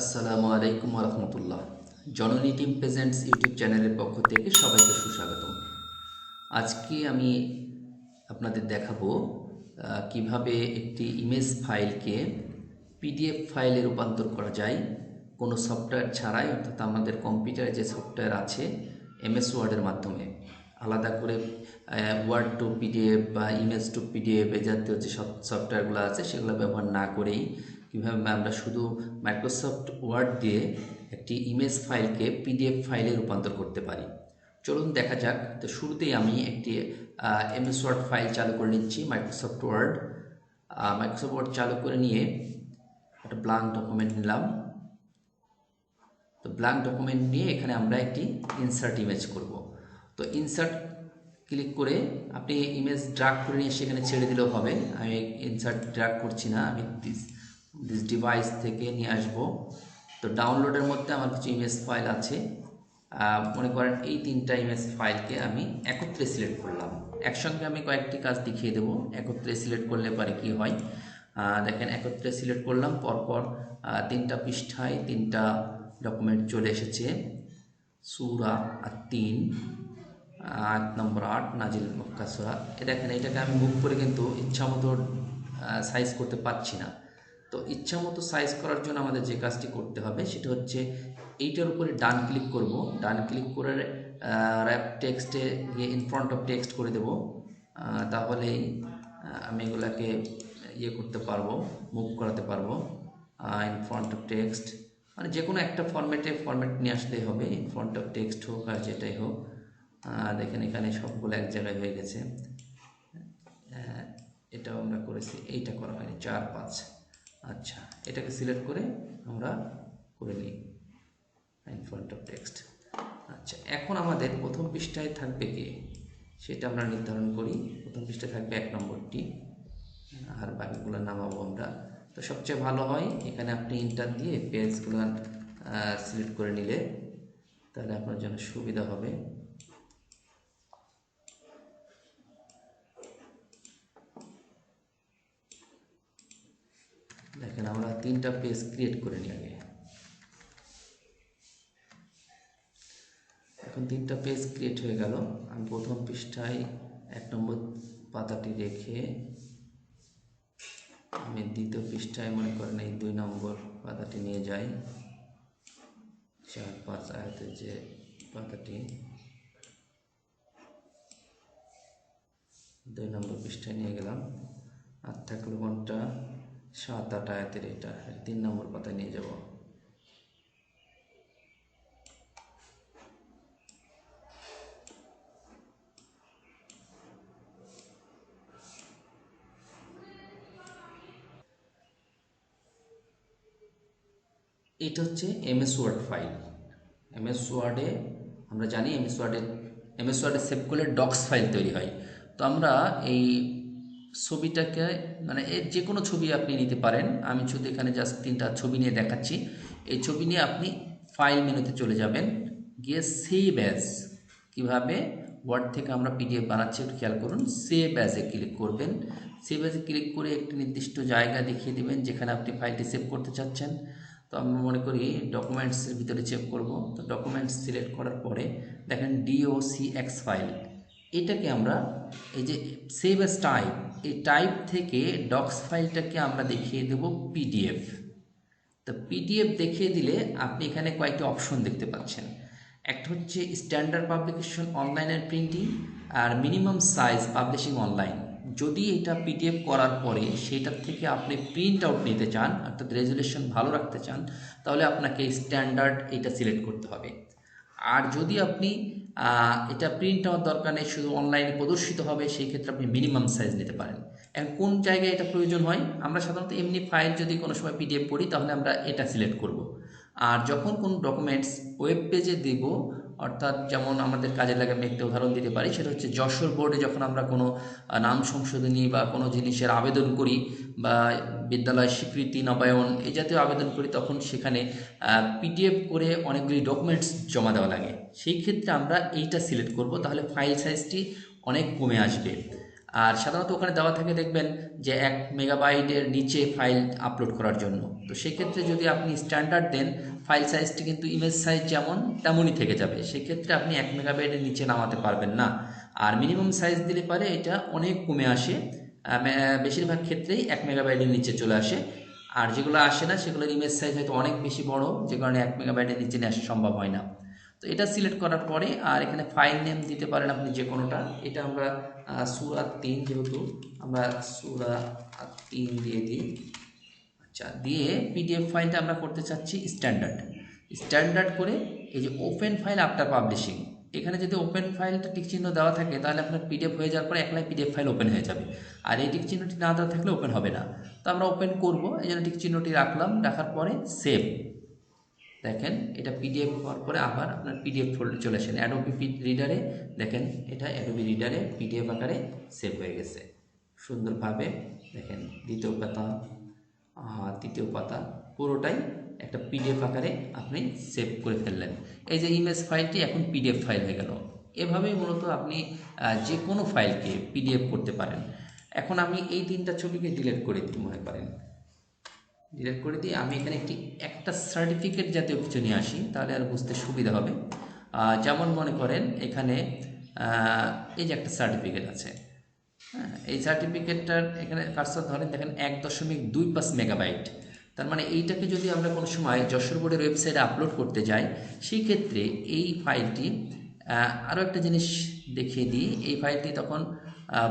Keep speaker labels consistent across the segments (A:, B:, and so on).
A: আসসালামু আলাইকুম রহমতুল্লাহ জননী টিম প্রেজেন্টস ইউটিউব চ্যানেলের পক্ষ থেকে সবাইকে সুস্বাগতম। আজকে আমি আপনাদের দেখাবো কীভাবে একটি ইমেজ ফাইলকে পিডিএফ ফাইলে রূপান্তর করা যায়। কোনো সফটওয়্যার ছাড়াই, অর্থাৎ আমাদের কম্পিউটারে যে সফটওয়্যার আছে, এমএস ওয়ার্ডের মাধ্যমে। আলাদা করে ওয়ার্ড টু পিডিএফ বা ইমেজ টু পিডিএফ এ জাতীয় যে সব সফটওয়্যারগুলো আছে, সেগুলো ব্যবহার না করেই কীভাবে আমরা শুধু মাইক্রোসফট ওয়ার্ড দিয়ে একটি ইমেজ ফাইলকে পিডিএফ ফাইলে রূপান্তর করতে পারি। চলুন দেখা যাক। তো শুরুতেই আমি একটি এমএস ওয়ার্ড ফাইল চালু করে নিচ্ছি মাইক্রোসফট ওয়ার্ড মাইক্রোসফট ওয়ার্ড চালু করে নিয়ে একটা ব্লাঙ্ক ডকুমেন্ট নিলাম। তো ব্ল্যাঙ্ক ডকুমেন্ট নিয়ে এখানে আমরা একটি ইনসার্ট ইমেজ করব। তো ইনসার্ট ক্লিক করে আপনি ইমেজ ড্রাগ করে নিয়ে সেখানে ছেড়ে দিলেও হবে। আমি ইনসার্ট ড্রাগ করছি না, আমি দিস ডিভাইস থেকে নিয়ে আসব। তো ডাউনলোডের মধ্যে আমার কিছু ইমেজ ফাইল আছে। মনে করেন এই তিনটা ইমেজ ফাইলকে আমি একত্রে সিলেক্ট করলাম। একসঙ্গে আমি কয়েকটি কাজ দেখিয়ে দেবো। একত্রে সিলেক্ট করলে পরে কি হয়? দেখেন একত্রে সিলেক্ট করলাম, পরপর তিনটা পৃষ্ঠায় তিনটা ডকুমেন্ট চলে এসেছে। সুরা আর তিন আট নম্বর আট, নাজিল মক্কাসুরা এ দেখেন, এটাকে আমি মুভ করে কিন্তু ইচ্ছা মতো সাইজ করতে পারছি না। তো ইচ্ছা মতো সাইজ করার জন্য আমাদের যে কাজটি করতে হবে, সেটা হচ্ছে এইটার উপরে ডান ক্লিক করব। ডান ক্লিক করে র্যাপ টেক্সটে গিয়ে ইন ফ্রন্ট অফ টেক্সট করে দেব। তাহলেই আমি এগুলাকে ইয়ে করতে পারব মুভ করাতে পারব। ইন ফ্রন্ট অফ টেক্সট মানে যে কোনো একটা ফরম্যাটে ফরম্যাট নিয়ে আসলেই হবে। ইন ফ্রন্ট অফ টেক্সট হোক আর যেটাই হোক দেখেন এখানে সবগুলো এক জায়গায় হয়ে গেছে। এটাও আমরা করেছি, এইটা করা হয়নি, চার, পাঁচ। আচ্ছা এটাকে সিলেক্ট করে আমরা করে নিই ইন ফ্রন্ট অফ টেক্সট আচ্ছা এখন আমাদের প্রথম পৃষ্ঠায় থাকবে কি? সেটা আমরা নির্ধারণ করি। প্রথম পৃষ্ঠায় থাকবে এক নম্বরটি, আর বাকিগুলো নামাবো আমরা। তো সবচেয়ে ভালো হয়, এখানে আপনি ইন্টার দিয়ে পেজগুলো সিলেক্ট করে নিলে তাহলে আপনার জন্য সুবিধা হবে। দেখেন, আমরা তিনটা পেজ ক্রিয়েট করে নিই আগে। এখন তিনটা পেজ ক্রিয়েট হয়ে গেল। আমি প্রথম পৃষ্ঠায় এক নম্বর পাতাটি রেখে আমি দ্বিতীয় পৃষ্ঠায় মনে করেন এই দুই নম্বর পাতাটি নিয়ে যাই। চার, পাঁচ আয়তের যে পাতাটি দুই নম্বর পৃষ্ঠায় নিয়ে গেলাম। আর থাকল কোনটা সাত আট আয়াতের এটা তিন নম্বর পাতায় নিয়ে যাব। এটা হচ্ছে এমএস ওয়ার্ড ফাইল। এমএস ওয়ার্ডে, আমরা জানি এমএস ওয়ার্ডে এমএস ওয়ার্ডে সেভ করলে ডক্স ফাইল তৈরি হয়। তো আমরা এই ছবিটাকে মানে এর যে কোনো ছবি আপনি নিতে পারেন। আমি শুধু এখানে জাস্ট তিনটা ছবি নিয়ে দেখাচ্ছি। এই ছবি নিয়ে আপনি ফাইল মেনুতে চলে যাবেন। গিয়ে সেভ অ্যাজ কীভাবে? ওয়ার্ড থেকে আমরা পিডিএফ বানাচ্ছি, একটু খেয়াল করুন। সেভ অ্যাজে ক্লিক করবেন। সেভ অ্যাজে ক্লিক করে একটি নির্দিষ্ট জায়গা দেখিয়ে দেবেন, যেখানে আপনি ফাইলটি সেভ করতে চাচ্ছেন। তো আমি মনে করি ডকুমেন্টসের ভিতরে চেক করব। তো ডকুমেন্টস সিলেক্ট করার পরে দেখেন ডিওসি এক্স ফাইল এটাকে আমরা এই যে সেভ এস টাইপ এই টাইপ থেকে ডক্স ফাইলটাকে আমরা দেখিয়ে দেব পিডিএফ তো পিডিএফ দেখিয়ে দিলে আপনি এখানে কয়েকটি অপশন দেখতে পাচ্ছেন। একটা হচ্ছে স্ট্যান্ডার্ড পাবলিকেশন অনলাইনের প্রিন্টিং আর মিনিমাম সাইজ পাবলিশিং অনলাইন যদি এটা পিডিএফ করার পরে সেটার থেকে আপনি প্রিন্ট আউট নিতে চান, অর্থাৎ রেজুলেশন ভালো রাখতে চান, তাহলে আপনাকে স্ট্যান্ডার্ড এটা সিলেক্ট করতে হবে। আর যদি আপনি এটা প্রিন্ট হওয়ার দরকার নেই, শুধু অনলাইনে প্রদর্শিত হবে, সেই ক্ষেত্রে আপনি মিনিমাম সাইজ নিতে পারেন। এখন কোন জায়গায় এটা প্রয়োজন হয়? আমরা সাধারণত এমনি ফাইল যদি কোনো সময় পিডিএফ করি তাহলে আমরা এটা সিলেক্ট করব। আর যখন কোন ডকুমেন্টস ওয়েব পেজে দিব অর্থাৎ যেমন আমাদের কাজে লাগে আমি একটা উদাহরণ দিতে পারি, সেটা হচ্ছে যশোর বোর্ডে যখন আমরা কোনো নাম সংশোধনী বা কোনো জিনিসের আবেদন করি বা বিদ্যালয় স্বীকৃতি, নবায়ন এই জাতীয় আবেদন করি, তখন সেখানে পিডিএফ করে অনেকগুলি ডকুমেন্টস জমা দেওয়া লাগে। সেই ক্ষেত্রে আমরা এইটা সিলেক্ট করব, তাহলে ফাইল সাইজটি অনেক কমে আসবে। আর সাধারণত ওখানে দেওয়া থাকে দেখবেন যে এক মেগাবাইটের নিচে ফাইল আপলোড করার জন্য। তো সেক্ষেত্রে যদি আপনি স্ট্যান্ডার্ড দেন ফাইল সাইজটি কিন্তু ইমেজ সাইজ যেমন তেমনই থেকে যাবে। সেক্ষেত্রে আপনি এক মেগাবাইটের নিচে নামাতে পারবেন না। আর মিনিমাম সাইজ দিলে পারে এটা অনেক কমে আসে। বেশিরভাগ ক্ষেত্রেই এক মেগাবাইটের নিচে চলে আসে। আর যেগুলো আসে না, সেগুলোর ইমেজ সাইজ হয়তো অনেক বেশি বড়, যে কারণে এক মেগাবাইটের নিচে নেওয়া সম্ভব হয় না। তো এটা সিলেক্ট করার পরে আর এখানে ফাইল নেম দিতে পারেন আপনি যে কোনোটা এটা আমরা সুরা তিন যেহেতু, আমরা সুরা তিন দিয়ে দিই। আচ্ছা দিয়ে পিডিএফ ফাইলটা আমরা করতে চাচ্ছি স্ট্যান্ডার্ড স্ট্যান্ডার্ড করে এই যে ওপেন ফাইল আফটার পাবলিশিং এখানে যদি ওপেন ফাইলটা টিক চিহ্ন দেওয়া থাকে, তাহলে আপনার পিডিএফ হয়ে যাওয়ার পরে একলাই পিডিএফ ফাইল ওপেন হয়ে যাবে। আর এই টিক চিহ্নটি না দেওয়া থাকলে ওপেন হবে না। তো আমরা ওপেন করব, এই জন্য টিক চিহ্নটি রাখলাম, রাখার পরে সেভ দেখেন, এটা পিডিএফ হওয়ার পরে আবার আপনার পিডিএফ ফোল্ডে চলে আসেন অ্যাডোবি রিডারে দেখেন, এটা অ্যাডোবি রিডারে পিডিএফ আকারে সেভ হয়ে গেছে। সুন্দরভাবে, দেখেন, দ্বিতীয় পাতা তৃতীয় পাতা, পুরোটাই একটা পিডিএফ আকারে আপনি সেভ করে ফেললেন। এই যে ইমেজ ফাইলটি এখন পিডিএফ ফাইল হয়ে গেল। এভাবেই মূলত আপনি যে কোনো ফাইলকে পিডিএফ করতে পারেন। এখন আমি এই তিনটা ছবিকে ডিলিট করে দিই, মনে করেন। ডিলিট করে দিয়ে আমি এখানে একটি, একটা সার্টিফিকেট জাতীয় কিছু নিয়ে আসি, তাহলে আর বুঝতে সুবিধা হবে। যেমন মনে করেন এখানে এই যে একটা সার্টিফিকেট আছে। হ্যাঁ এই সার্টিফিকেটটার এখানে কারসার ধরেন, দেখেন এক দশমিক দুই পাঁচ মেগাবাইট তার মানে এইটাকে যদি আমরা কোনো সময় যশোর বোর্ডের ওয়েবসাইটে আপলোড করতে যাই, সেই ক্ষেত্রে এই ফাইলটি আরও একটা জিনিস দেখিয়ে দিই। এই ফাইলটি তখন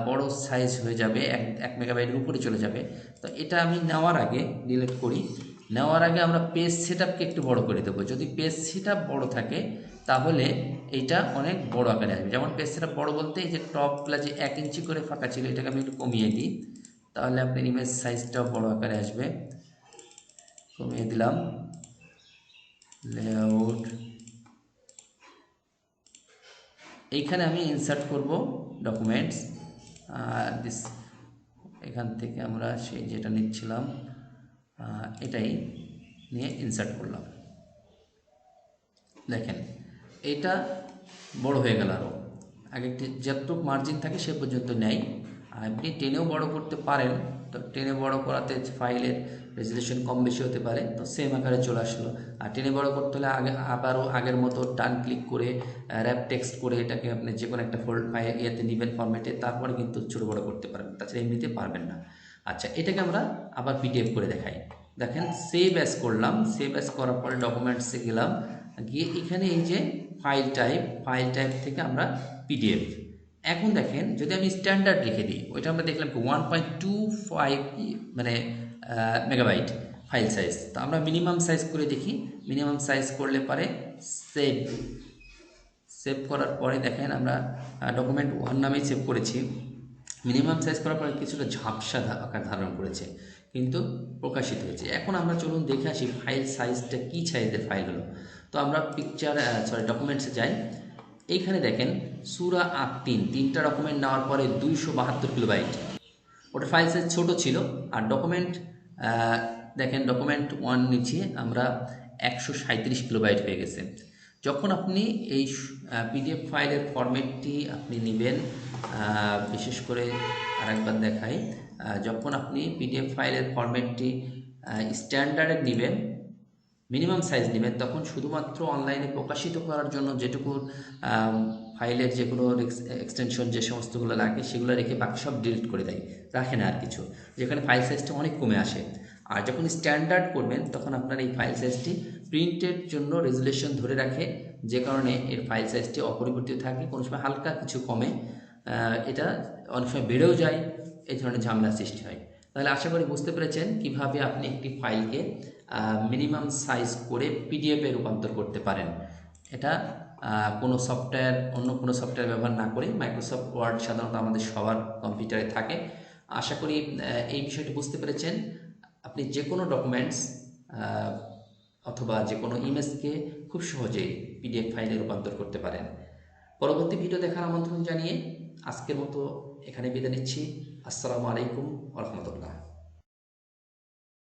A: বড় সাইজ হয়ে যাবে, এক এক মেগাবাইটের উপরে চলে যাবে। তো এটা আমি নেওয়ার আগে ডিলিট করি। নেওয়ার আগে আমরা পেজ সেট একটু বড় করে দেবো। যদি পেজ সেট বড় থাকে, তাহলে এইটা অনেক বড় আকারে আসবে। যেমন পেজ সেট বড় বলতে এই যে টপগুলা যে এক ইঞ্চি করে ফাঁকা ছিল, এটাকে আমি একটু কমিয়ে দিই। তাহলে আপনার ইমেজ সাইজটাও বড় আকারে আসবে। কমিয়ে দিলাম। লেআউট এইখানে আমি ইনসার্ট করব ডকুমেন্টস দিস এখান থেকে আমরা সেই যেটা নিচ্ছিলাম এটাই নিয়ে ইনসার্ট করলাম। দেখেন, এটা বড় হয়ে গেল আরও আগে যতটুকু মার্জিন থাকে সে পর্যন্ত নেয়। আর আপনি টেনেও বড় করতে পারেন, তো টেনে বড় করাতে ফাইলের রেজলিউশন কম বেশি হতে পারে, তো সেম আকারে চলে আসলো। আর টেনে বড় করতে হলে আগে, আবারও আগের মতো টান ক্লিক করে র্যাপ টেক্সট করে এটাকে আপনি যে কোনো একটা ফোল্ড ফাইল ইয়েতে নেবেন ফর্মেটে তারপরে কিন্তু ছোটো বড় করতে পারবেন, তাছাড়া এমনিতে পারবেন না। আচ্ছা এটাকে আমরা আবার পিডিএফ করে দেখাই। দেখেন সেভ অ্যাস করলাম সেভ অ্যাস করার পরে ডকুমেন্টসে গেলাম, গিয়ে এখানে এই যে ফাইল টাইপ ফাইল টাইপ থেকে আমরা পিডিএফ এখন দেখেন, যদি আমি স্ট্যান্ডার্ড রেখে দিই, ওইটা আমরা দেখলাম ওয়ান পয়েন্ট টু ফাইভ মানে মেগাবাইট ফাইল সাইজ তো আমরা মিনিমাম সাইজ করে দেখি। মিনিমাম সাইজ করলে পারে সেভ সেভ করার পরে দেখেন আমরা ডকুমেন্ট ওয়ান নামেই সেভ করেছি। মিনিমাম সাইজ করার পরে কিছুটা ঝাপসা আকার ধারণ করেছে, কিন্তু প্রকাশিত হয়েছে। এখন আমরা চলুন দেখে আসি ফাইল সাইজটা কী সাইজের ফাইল হলো। তো আমরা পিকচার সরি ডকুমেন্টসে যাই। এইখানে দেখেন সুরা আট তিন, তিনটা ডকুমেন্ট নেওয়ার পরে দুইশো বাহাত্তর কিলোবাইট ওটা ফাইল সাইজ ছোটো ছিল, আর ডকুমেন্ট দেখেন ডকুমেন্ট ওয়ান নিচে আমরা একশো সাঁত্রিশ কিলোবাইট হয়ে গেছে। যখন আপনি এই পিডিএফ ফাইলের ফরম্যাটটি আপনি নেবেন বিশেষ করে আরেকবার দেখাই যখন আপনি পিডিএফ ফাইলের ফরম্যাটটি স্ট্যান্ডার্ডে নেবেন মিনিমাম সাইজ নেবেন। তখন শুধুমাত্র অনলাইনে প্রকাশিত করার জন্য যেটুকু ফাইলের যেগুলো এক্সটেনশন যে সমস্তগুলো লাগে, সেগুলো রেখে বাকি সব ডিলিট করে দেয়। রাখে না আর কিছু। যেখানে ফাইল সাইজটা অনেক কমে আসে। আর যখন স্ট্যান্ডার্ড করবেন, তখন আপনার এই ফাইল সাইজটি প্রিন্টের জন্য রেজুলেশন ধরে রাখে। যে কারণে এর ফাইল সাইজটি অপরিবর্তিত থাকে। কোনো সময় হালকা কিছু কমে এটা অনেক সময় বেড়েও যায়। এই ধরনের ঝামেলা সৃষ্টি হয়। তাহলে আশা করি বুঝতে পেরেছেন কীভাবে আপনি একটি ফাইলকে মিনিমাম সাইজ করে পিডিএফে রূপান্তর করতে পারেন। এটা কোনো সফটওয়্যার অন্য কোনো সফটওয়্যার ব্যবহার না করে মাইক্রোসফট ওয়ার্ড সাধারণত আমাদের সবার কম্পিউটারে থাকে। আশা করি এই বিষয়টি বুঝতে পেরেছেন। আপনি যে কোনো ডকুমেন্টস অথবা যে কোনো ইমেজকে খুব সহজেই পিডিএফ ফাইলে রূপান্তর করতে পারেন। পরবর্তী ভিডিও দেখার আমন্ত্রণ জানিয়ে আজকের মতো এখানে বিদায় নিচ্ছি। আসসালামু আলাইকুম রহমতুল্লাহ।